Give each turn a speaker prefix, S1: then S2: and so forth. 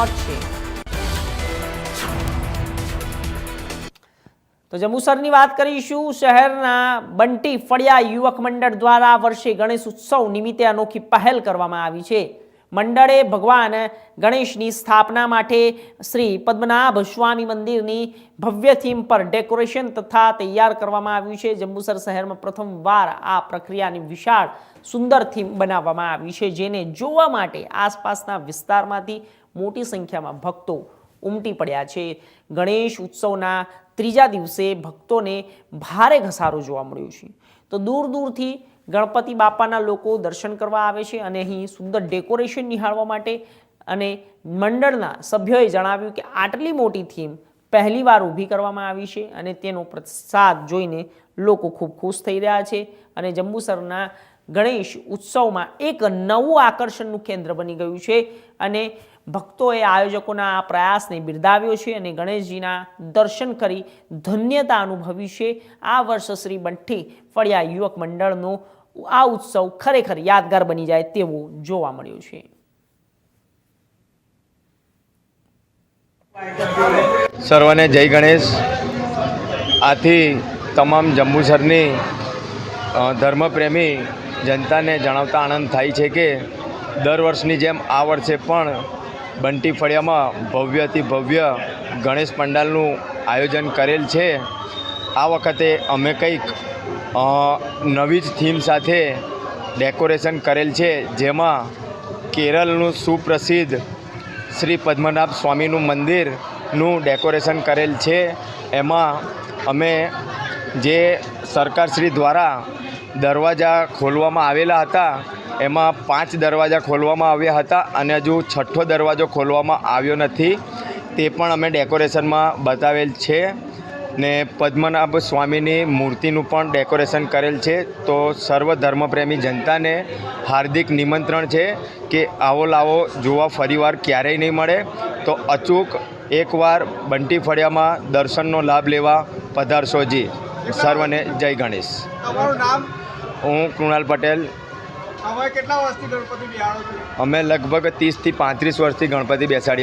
S1: પહોંચશે તો જંબુસરની વાત કરીશું, શહેરના બંટી ફળિયા યુવક મંડળ દ્વારા વર્ષે ગણેશ ઉત્સવ નિમિત્તે અનોખી પહેલ કરવામાં આવી છે. મંડળે ભગવાન ગણેશની સ્થાપના માટે શ્રી પદ્મનાભ સ્વામી મંદિરની ભવ્ય થીમ પર ડેકોરેશન તથા તૈયાર કરવામાં આવ્યું છે. જંબુસર શહેરમાં પ્રથમવાર આ પ્રક્રિયાની વિશાળ સુંદર થીમ બનાવવામાં આવી છે, જેને જોવા માટે આસપાસના વિસ્તારમાંથી મોટી સંખ્યામાં ભક્તો ઉમટી પડ્યા છે. ગણેશ ઉત્સવના ત્રીજા દિવસે ભક્તોને ભારે ઘસારો જોવા મળ્યો છે. તો દૂર દૂરથી ગણપતિ બાપાના લોકો દર્શન કરવા આવે છે અને અહીં સુંદર ડેકોરેશન નિહાળવા માટે અને મંડળના સભ્યોએ જણાવ્યું કે આટલી મોટી થીમ પહેલીવાર ઊભી કરવામાં આવી છે અને તેનો પ્રસાદ જોઈને લોકો ખૂબ ખુશ થઈ રહ્યા છે અને જંબુસરના ગણેશ ઉત્સવમાં એક નવું આકર્ષણનું કેન્દ્ર બની ગયું છે અને ભક્તોએ આયોજકોના આ પ્રયાસને બિરદાવ્યો છે અને ગણેશજીના દર્શન કરી ધન્યતા અનુભવી છે. આ વર્ષ શ્રી બંઠી ફળિયા યુવક મંડળનો આ ઉત્સવ ખરેખર યાદગાર બની જાય તેવું જોવા મળ્યું છે.
S2: સર્વને જય ગણેશ. આથી તમામ જંબુસરની ધર્મપ્રેમી જનતાને જણાવતા આનંદ થાય છે કે દર વર્ષની જેમ આ વર્ષે પણ બંટી ફળિયામાં ભવ્યથી ભવ્ય ગણેશ પંડાલનું આયોજન કરેલ છે. આ વખતે અમે કંઈક નવી જ થીમ સાથે ડેકોરેશન કરેલ છે, જેમાં કેરળનું સુપ્રસિદ્ધ શ્રી પદ્મનાભ સ્વામીનું મંદિરનું ડેકોરેશન કરેલ છે. એમાં અમે જે સરકારશ્રી દ્વારા દરવાજા ખોલવામાં આવેલા હતા. એમાં પાંચ દરવાજા ખોલવામાં આવ્યા હતા અને હજુ છઠ્ઠો દરવાજો ખોલવામાં આવ્યો નથી. તે પણ અમે ડેકોરેશનમાં બતાવેલ છે ને પદ્મનાભ સ્વામીની મૂર્તિનું પણ ડેકોરેશન કરેલ છે. તો સર્વ ધર્મપ્રેમી જનતાને હાર્દિક નિમંત્રણ છે કે આવો લાવો જોવા ફરીવાર ક્યારેય નહીં મળે. તો અચૂક એકવાર બંટી ફળિયામાં દર્શનનો લાભ લેવા પધારશો જી. સર્વને જય ગણેશ.
S3: તમારું નામ?
S2: હું કૃણાલ પટેલ.
S3: હવે કેટલા વર્ષથી ગણપતિ બિહાડો છો?
S2: અમે લગભગ ત્રીસથી પાંત્રીસ વર્ષથી ગણપતિ બેસાડીએ